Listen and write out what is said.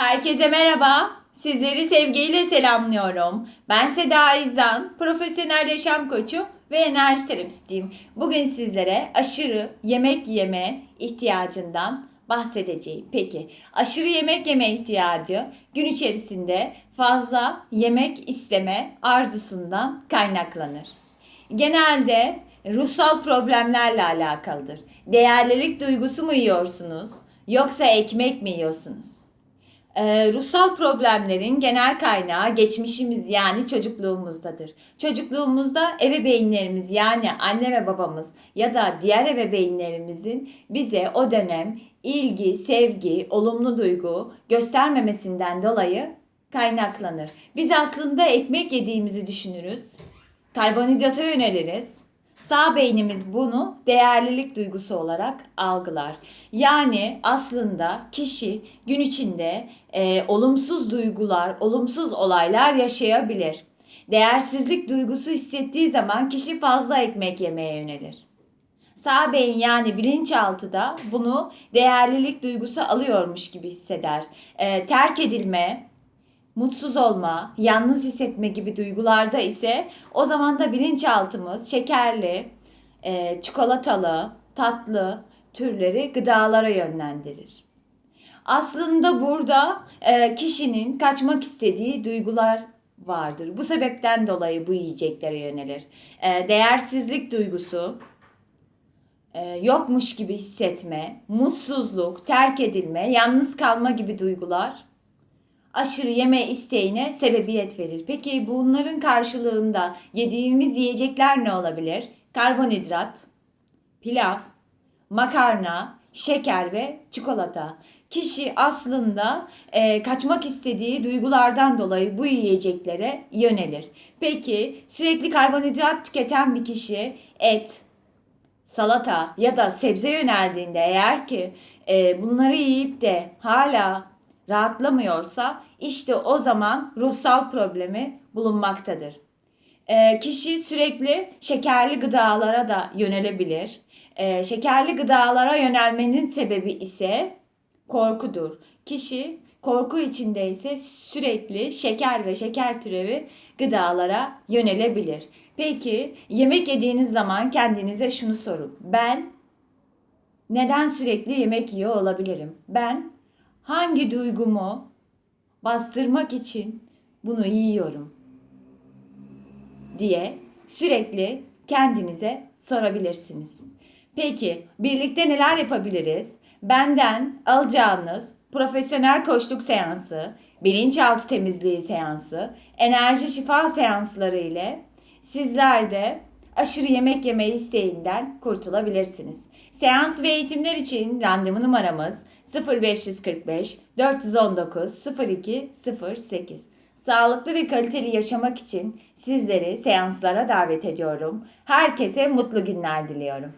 Herkese merhaba. Sizleri sevgiyle selamlıyorum. Ben Seda İzzan, profesyonel yaşam koçu ve enerji terapistiyim. Bugün sizlere aşırı yemek yeme ihtiyacından bahsedeceğim. Peki, aşırı yemek yeme ihtiyacı gün içerisinde fazla yemek isteme arzusundan kaynaklanır. Genelde ruhsal problemlerle alakalıdır. Değerlilik duygusu mu yiyorsunuz yoksa ekmek mi yiyorsunuz? Ee, ruhsal problemlerin genel kaynağı geçmişimiz yani çocukluğumuzdadır. Çocukluğumuzda ebeveynlerimiz yani anne ve babamız ya da diğer ebeveynlerimizin bize o dönem ilgi, sevgi, olumlu duygu göstermemesinden dolayı kaynaklanır. Biz aslında ekmek yediğimizi düşünürüz. Karbonhidrata yöneliriz. Sağ beynimiz bunu değerlilik duygusu olarak algılar. Yani aslında kişi gün içinde e, olumsuz duygular, olumsuz olaylar yaşayabilir. Değersizlik duygusu hissettiği zaman kişi fazla ekmek yemeye yönelir. Sağ beyin yani bilinçaltı da bunu değerlilik duygusu alıyormuş gibi hisseder. E, terk edilme, mutsuz olma, yalnız hissetme gibi duygularda ise o zaman da bilinçaltımız şekerli, e, çikolatalı, tatlı türleri gıdalara yönlendirir. Aslında burada e, kişinin kaçmak istediği duygular vardır. Bu sebepten dolayı bu yiyeceklere yönelir. E, değersizlik duygusu, e, yokmuş gibi hissetme, mutsuzluk, terk edilme, yalnız kalma gibi duygular aşırı yeme isteğine sebebiyet verir. Peki bunların karşılığında yediğimiz yiyecekler ne olabilir? Karbonhidrat, pilav, makarna, şeker ve çikolata. Kişi aslında e, kaçmak istediği duygulardan dolayı bu yiyeceklere yönelir. Peki sürekli karbonhidrat tüketen bir kişi et, salata ya da sebze yöneldiğinde eğer ki e, bunları yiyip de hala rahatlamıyorsa işte o zaman ruhsal problemi bulunmaktadır. E, kişi sürekli şekerli gıdalara da yönelebilir. E, şekerli gıdalara yönelmenin sebebi ise korkudur. Kişi korku içinde ise sürekli şeker ve şeker türevi gıdalara yönelebilir. Peki yemek yediğiniz zaman kendinize şunu sorun. Ben neden sürekli yemek yiyor olabilirim? Ben hangi duygumu bastırmak için bunu yiyorum diye sürekli kendinize sorabilirsiniz. Peki birlikte neler yapabiliriz? Benden alacağınız profesyonel koçluk seansı, bilinçaltı temizliği seansı, enerji şifa seansları ile sizler de aşırı yemek yeme isteğinden kurtulabilirsiniz. Seans ve eğitimler için randevu numaramız 0545 419 0208. Sağlıklı ve kaliteli yaşamak için sizleri seanslara davet ediyorum. Herkese mutlu günler diliyorum.